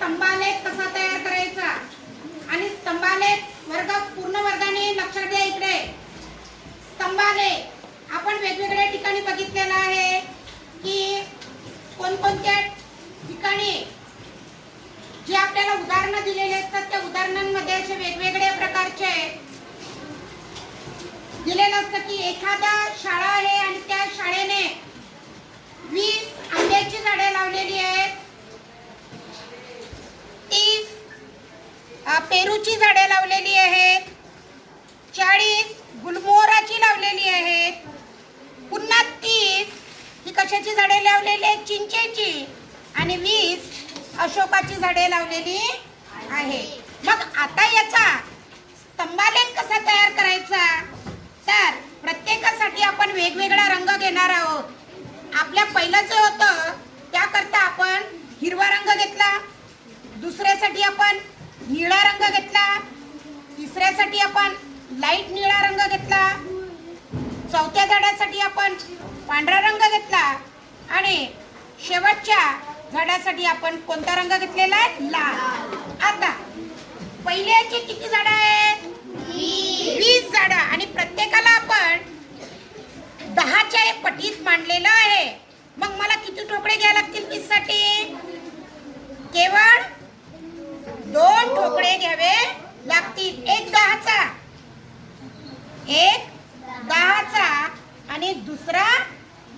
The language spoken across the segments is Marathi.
स्तंभालेख कसा तयार करायचा? आणि स्तंभालेख वर्ग पूर्ण वर्गाने लक्षात द्या इकडे. स्तंभालेख. आपण वेगवेगळ्या ठिकाणी बघितलेला आहे की कोणकोणत्या ठिकाणी जे आपल्याला उदाहरणं दिलेले असतात त्या उदाहरणांमध्ये असे वेगवेगळ्या प्रकारचे दिलेलं असतं की एखादा शाळा आहे आणि त्या शाळेने वीस आंब्याची झाडे लावलेली आहेत तीस अ, पेरूची झाडे लावलेली आहेत. चाळीस गुलमोहराची लावलेली आहेत. पुन्हा तीस. ही कशाची झाडे लावलेली आहेत? चिंचेची. आणि वीस अशोकाची झाडे लावलेली आहे मग आता याचा स्तंभालेख कसा तयार करायचा? तर प्रत्येकासाठी आपण वेगवेगळा रंग घेणार आहोत. आपल्या पहिलं जे होतं त्याकरता आपण हिरवा रंग घेतला. दुसऱ्यासाठी आपण निळा रंग घेतला. तिसऱ्यासाठी आपण लाइट निळा रंग घेतला. चौथ्या झाडासाठी आपण पांढरा रंग घेतला. आणि शेवटच्या झाडासाठी आपण कोणता रंग घेतलेला आहे? लाल. आता पहिल्याचे किती झाडं आहेत वीस झाडं आणि प्रत्येकाला आपण दहाच्या पटीत मांडलेलं आहे मग मला किती ठोकळे घ्यावे लागतील वीससाठी केवळ दोन ठोकळे घ्यावे लागतील एक दहाचा एक आणि दुसरा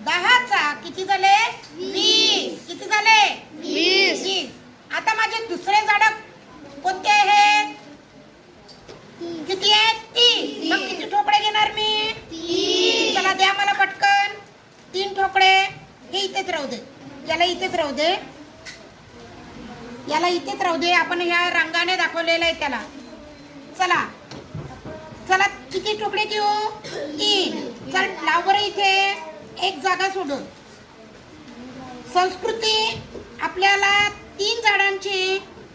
दहाचा किती झाले? वीस. किती झाले? वीस. वीस. आता माझे दुसरे झाड कोणते आहेत? किती आहेत? तीस. मग किती ठोकळे घेणार मी? चला द्या मला पटकन. तीन ठोकळे. हे इथेच राहू दे. याला इथेच राहू दे. याला इथेच राहू दे. आपण ह्या रंगाने दाखवलेलं आहे त्याला. चला. चला किती तुकडे घेऊ तीन. चल लाव बरं इथे. एक जागा सोडून. संस्कृती आपल्याला तीन झाडांची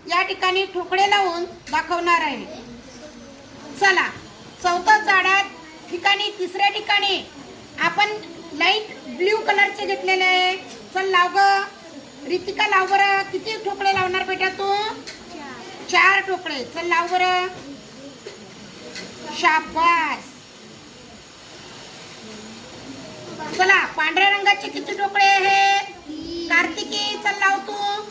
या ठिकाणी ठोकळे लावून दाखवणार आहे. चला चौथ्या झाडात ठिकाणी तिसऱ्या ठिकाणी आपण लाइट ब्ल्यू कलरचे घेतलेले आहे. चल लाव ग. रितिका लाव बरं. किती ठोकळे लावणार बेटा तू? चार ठोकळे. चल लाव बरं. शाबास. चला पांढऱ्या रंगाचे किती ठोकळे आहेत कार्तिकी चल लाव तू.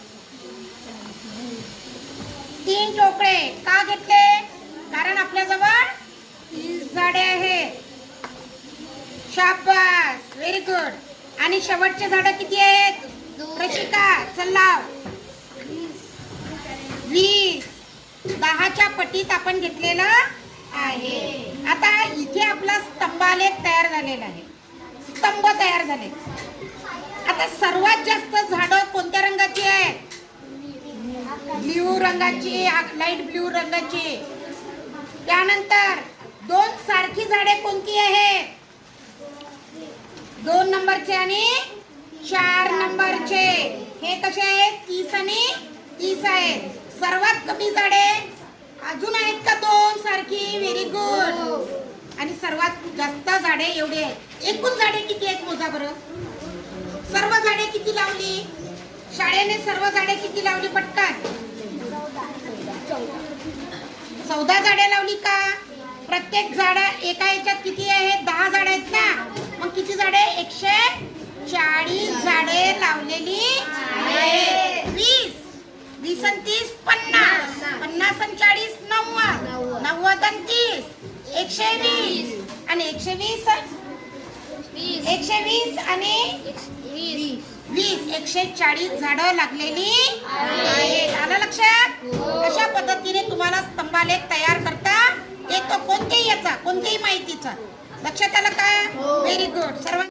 तीन टोकळे. का घेतले? कारण आपल्याजवळ तीस झाडे आहेत. शाबास. व्हेरी गुड आणि शेवटचे झाड किती आहेत? रशिका चल लाव. वीस. दहाच्या पटीत आपण घेतलेलं आहे. आता इथे आपला स्तंभालेख तयार झालेला आहे. स्तंभ तयार झाले. आता सर्वात जास्त झाडं कोणत्या रंगाची आहेत? ब्ल्यू रंगाची लाइट ब्ल्यू रंगाची. त्यानंतर दोन सारखी झाडे कोणती आहेत? दोन नंबरचे आणि चार नंबरचे. हे कसे आहेत? तीस आणि तीस आहेत. सर्वात कमी झाडे अजून आहेत का दोन सारखी? व्हेरी गुड आणि सर्वात जास्त झाडे एवढे आहेत. एकूण झाडे किती आहेत मोजा बरं? सर्व झाडे किती लावली? शाळेने सर्व झाडे किती लावली पटकन? चौदा झाडे लावली का? प्रत्येक झाड एका याच्यात किती आहेत? दहा झाड आहेत ना? मग किती झाडे? एकशे चाळीस झाडे लावलेली आहेत. वीस. वीस आणि तीस पन्नास. पन्नास. आणि चाळीस नव्वद. नव्वद. आणि तीस. एकशे वीस. आणि एकशे वीस एकशे वीस आणि? वीस. एकशे चाळीस झाडं लागलेली आहेत. आलं लक्षात? अशा पद्धतीने तुम्हाला स्तंभालेख तयार करता? येतो कोणत्याही याचा कोणत्याही माहितीचा. लक्षात आलं का? व्हेरी गुड सर्व